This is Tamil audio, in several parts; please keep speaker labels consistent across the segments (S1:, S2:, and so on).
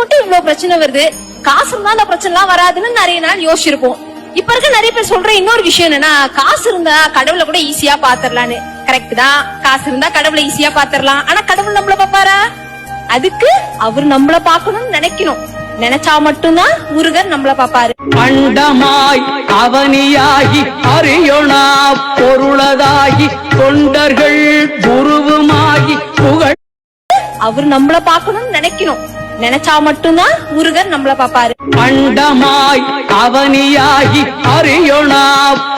S1: மட்டும் இவ்வளவு பிரச்சனை வருது? காசு இருந்தா அந்த பிரச்சனை எல்லாம் வராதுன்னு நிறைய நாள் யோசிச்சிருப்போம். இப்ப இருக்க நிறைய பேர் சொல்ற இன்னொரு விஷயம் என்னன்னா காசு இருந்தா கடவுளை கூட ஈஸியா பாத்திரலான்னு. கரெக்ட் தான். காசு இருந்தா கடவுளை ஈஸியா பாத்திரலாம். ஆனா கடவுள் நம்மள பாப்பாரா அதுக்கு அவர் நம்மள பாக்கணும்னு நினைக்கணும். நினைச்சா மட்டும்தான் முருகன் நம்மள பாப்பாரு
S2: அண்டமாய் அவனியாகி அறியொணா பொருளதாகி தொண்டர்கள் குரு
S1: அவர் நம்மள பாக்கணும்னு நினைக்கணும். நினைச்சா மட்டும்தான் முருகன் நம்மள பாப்பாரு
S2: அண்டமாய் அவனியாகி அறியொணா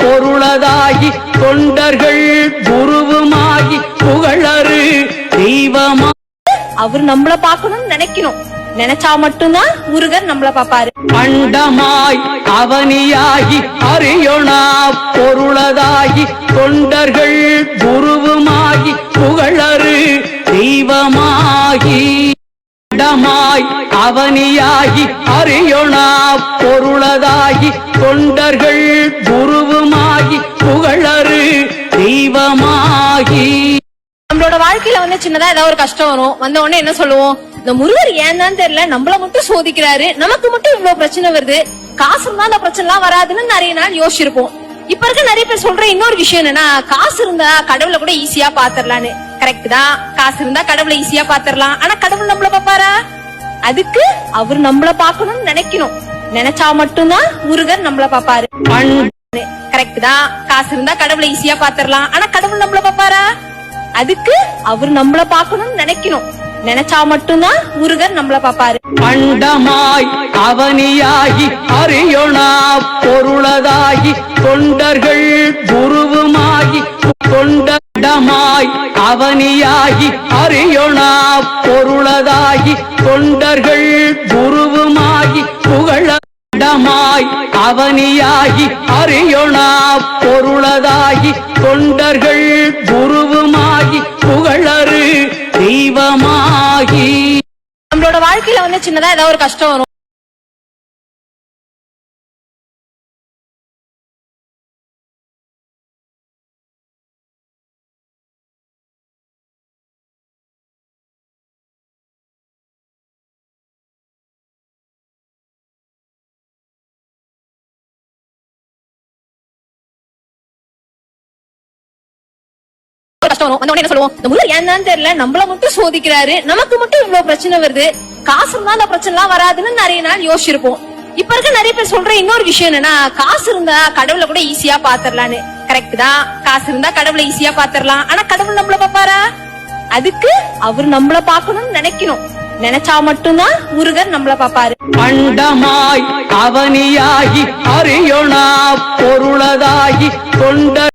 S2: பொருளதாகி தொண்டர்கள் குருவுமாகி புகழரு தெய்வமா
S1: அவர் நம்மள பாக்கணும்னு நினைக்கணும். நினைச்சா மட்டும்தான் முருகன் நம்மள பாப்பாரு
S2: அண்டமாய் அவனியாகி அறியொணா பொருளதாகி தொண்டர்கள் குருவுமாகி வளரு தெய்வமாகி இடமாய் அவனியாகி அறியொணா பொருளதாகி தொண்டர்கள் குருவுமாகி புகழரு தெய்வமாகி.
S1: நம்மளோட வாழ்க்கையில வந்து சின்னதா ஏதாவது ஒரு கஷ்டம் வரும். வந்த உடனே என்ன சொல்லுவோம்? இந்த முருகர் ஏன் தான் தெரியல? நம்மள மட்டும் சோதிக்கிறாரு. நமக்கு மட்டும் இவ்வளவு பிரச்சனை வருது. காசு இருந்தா அந்த பிரச்சனை எல்லாம் வராதுன்னு நிறைய நாள் யோசிச்சிருப்போம். இப்ப இருக்க நிறைய பேர் சொல்ற இன்னொரு விஷயம் என்னன்னா காசு இருந்தா கடவுளை கூட ஈஸியா பாத்திரலான்னு. கரெக்ட் தான். காசு இருந்தா கடவுளை ஈஸியா பாத்துரலாம். ஆனா கடவுள் நம்மள பாப்பாரா அதுக்கு அவர் நம்மள பாக்கணும்னு நினைக்கணும். நினைச்சா மட்டும்தான் முருகன் நம்மள பாப்பாரு கரெக்ட் தான். காசு இருந்தா கடவுளை ஈஸியா பாத்துரலாம். ஆனா கடவுள் நம்மள பாப்பாரா அதுக்கு அவர் நம்மள பாக்கணும்னு நினைக்கணும். நினைச்சா மட்டும்தான் முருகன் நம்மள பாப்பாரு
S2: பண்டமாய் அவனியாகி அறியொணா பொருளதாகி தொண்டர்கள் அவனியாகி அறியொணா பொருளதாகி தொண்டர்கள் குருவுமாகி புகழமாய் அவனியாகி அறியொணா பொருளதாகி தொண்டர்கள் குருவுமாகி புகழரு தெய்வமாகி.
S1: நம்மளோட வாழ்க்கையில வந்து சின்னதா ஏதாவது ஒரு கஷ்டம் வரும். கஷ்டம் வரும். வந்த என்ன சொல்லுவோம்? இந்த முள்ளர் என்னன்னு தெரியல. நம்மள மட்டும் சோதிக்கிறாரு. நமக்கு மட்டும் இவ்வளவு பிரச்சனை வருது. காசு இருந்தா அந்த பிரச்சனை எல்லாம் வராதுன்னு நிறைய நாள் யோசிச்சிருப்போம். இப்ப இருக்க நிறைய பேர் சொல்ற இன்னொரு விஷயம் என்னன்னா காசு இருந்தா கடவுளை கூட ஈஸியா பாத்திரலான்னு. கரெக்ட் தான். காசு இருந்தா கடவுளை ஈஸியா பாத்திரலாம். ஆனா கடவுள் நம்மள பாப்பாரா அதுக்கு அவர் நம்மள பாக்கணும்னு நினைக்கணும். நினைச்சா மட்டும்தான் முருகன் நம்மள பாப்பாரு
S2: பண்டமாய் அவனியாகி அறியொணா பொருளதாகி கொண்ட